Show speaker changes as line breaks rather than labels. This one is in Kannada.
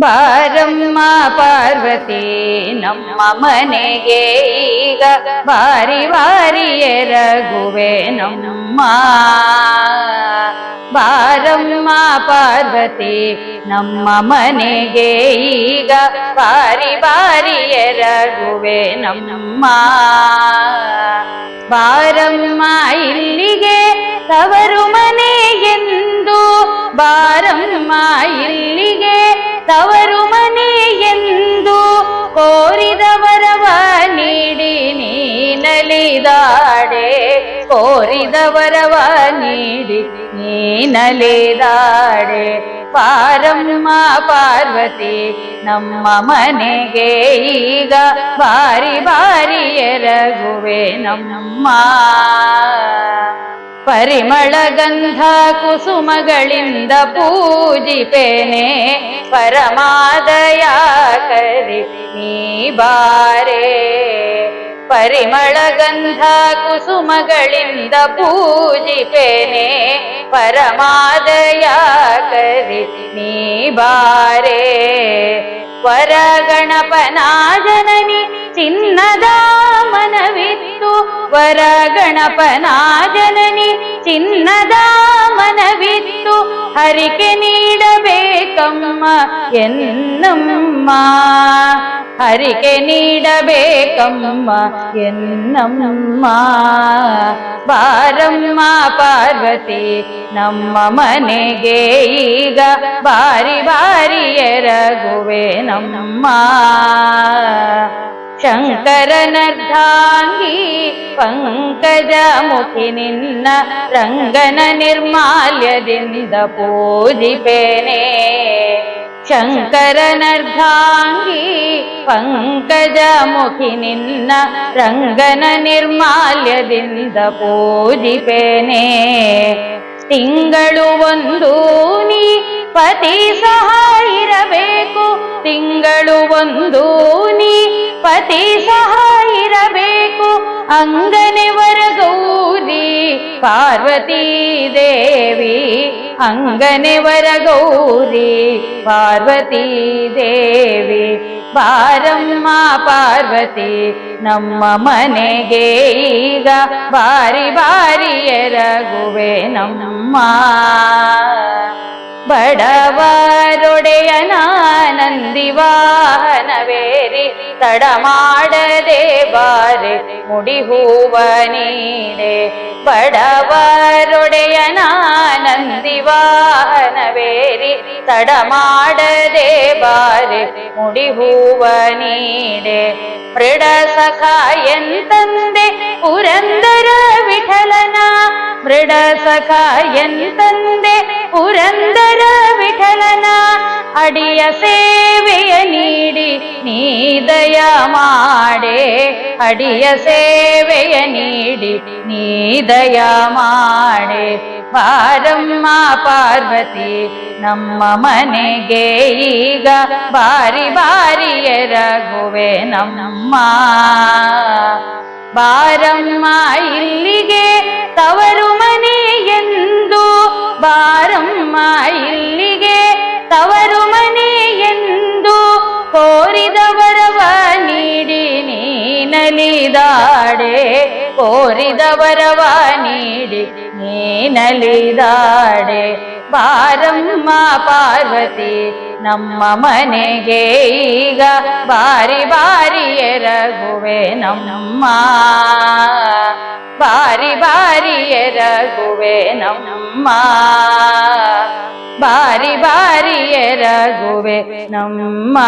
ಬಾರಮ್ಮ ಪಾರ್ವತಿ, ನಮ್ಮ ಮನೆಗೆ ಈಗ ಬಾರಿ ಬಾರಿ ಎರಗುವೆ ನಮ್ಮ. ಬಾರಮ್ಮ ಪಾರ್ವತಿ, ನಮ್ಮ ಮನೆಗೆ ಈಗ ಬಾರಿ ಬಾರಿ ಎರಗುವೆ ನಮ್ಮ. ಬಾರಮ್ಮ ಇಲ್ಲಿಗೆ ತವರು ಕೋರಿದವರವ ನೀಡಿ ನೀನಲೇದಾಡೆ. ಪಾರಮ್ಮ ಪಾರ್ವತಿ, ನಮ್ಮ ಮನೆಗೆ ಈಗ ಬಾರಿ ಬಾರಿ ಎರಗುವೆ ನಮ್ಮ. ಪರಿಮಳ ಗಂಧ ಕುಸುಮಗಳಿಂದ ಪೂಜಿಪೇನೆ. ಪರಮಾದಯ ಕರಿ ನೀ ಬಾರೆ. ಪರಿಮಳ ಗಂಧ ಕುಸುಮಗಳಿಂದ ಪೂಜಿಪೇನೆ ಪರಮಾದಯ ಕರಿ ನೀ ಬಾರೆ. ವರ ಗಣಪನ ಜನನಿ ಚಿನ್ನದ ಮನವಿತ್ತು. ವರ ಗಣಪನ ಜನನಿ ಚಿನ್ನದ ಮನವಿತ್ತು. ಹರಿಕೆ ನೀಡಬೇಕಮ್ಮ ಎನ್ನಮ್ಮ. ಹರಿಕೆ ನೀಡಬೇಕಮ್ಮ, ಎನ್ನಮ್ಮ. ಬಾರಮ್ಮ ಪಾರ್ವತಿ, ನಮ್ಮ ಮನೆಗೆ ಈಗ ಬಾರಿ ಬಾರಿ ಎರಗುವೆ ನಮ್ಮ. ಶಂಕರನರ್ಧಾಂಗಿ ಪಂಕಜ ಮುಖಿ ನಿನ್ನ ರಂಗನ ನಿರ್ಮಾಲ್ಯದಿಂದ ಪೂಜಿಪೇನೆ. ಶಂಕರನರ್ಧಾಂಗಿ ಪಂಕಜ ಮುಖಿ ನಿನ್ನ ರಂಗನ ನಿರ್ಮಾಲ್ಯದಿಂದ ಪೂಜಿಪೇನೆ. ತಿಂಗಳು ಒಂದು ನೀ ಪತಿ ಸಹ ಇರಬೇಕು. ತಿಂಗಳು ಒಂದು ನೀ ಪತಿ ಸಹ ಇರಬೇಕು. ಅಂಗನೆ ವರಗೌರಿ ಪಾರ್ವತೀ ದೇವಿ ಅಂಗನೆ ವರಗೌರಿ ಪಾರ್ವತಿ ದೇವಿ ಬಾರಮ್ಮ ಪಾರ್ವತಿ ನಮ್ಮ ಮನೆಗೆ ಈಗ ಬಾರಿ ಬಾರಿ ಎರಗುವೆ ನಮ್ಮ. ಬಡವರೊಡೆಯನ ನಂದಿವಾಹನವೇರಿ ತಡ ಮಾಡದೆ ಬಾರೆ ಮುಡಿ ಹೂವ ನೀಡೆ ಬಡವರೊಡೆಯನ ನಂದಿವಾಹನವೇರಿ ತಡ ಮಾಡದೆ ಬಾರೆ ಮುಡಿ ಹೂವ ನೀಡೆ ಮೃಡ ಸಖ ಎಂತಂದೆ ಪುರಂದರ ಅಡಿಯ ಸೇವೆಯ ನೀಡಿ, ನೀ ದಯ ಮಾಡೆ. ಅಡಿಯ ಸೇವೆಯ ನೀಡಿ, ನೀ ದಯ ಮಾಡೆ. ಬಾರಮ್ಮ ಪಾರ್ವತಿ, ನಮ್ಮ ಮನೆಗೆ ಈಗ ಬಾರಿ ಬಾರಿ ಎರಗುವೆ ನಮ್ಮ. ಬಾರಮ್ಮ ಇಲ್ಲಿಗೆ ತವರು ಕೋರಿದವರವ ನೀಡಿ ನೀನಲಿದಾಡೆ ಬಾರಮ್ಮ ಪಾರ್ವತಿ ನಮ್ಮ ಮನೆಗೆ ಈಗ ಬಾರಿ ಬಾರಿ ಎರಗುವೆ ನಮ್ಮ ಬಾರಿ ಬಾರಿ ಎರಗುವೆ ನಮ್ಮ ಬಾರಿ ಬಾರಿ ಎರಗುವೆ ನಮ್ಮ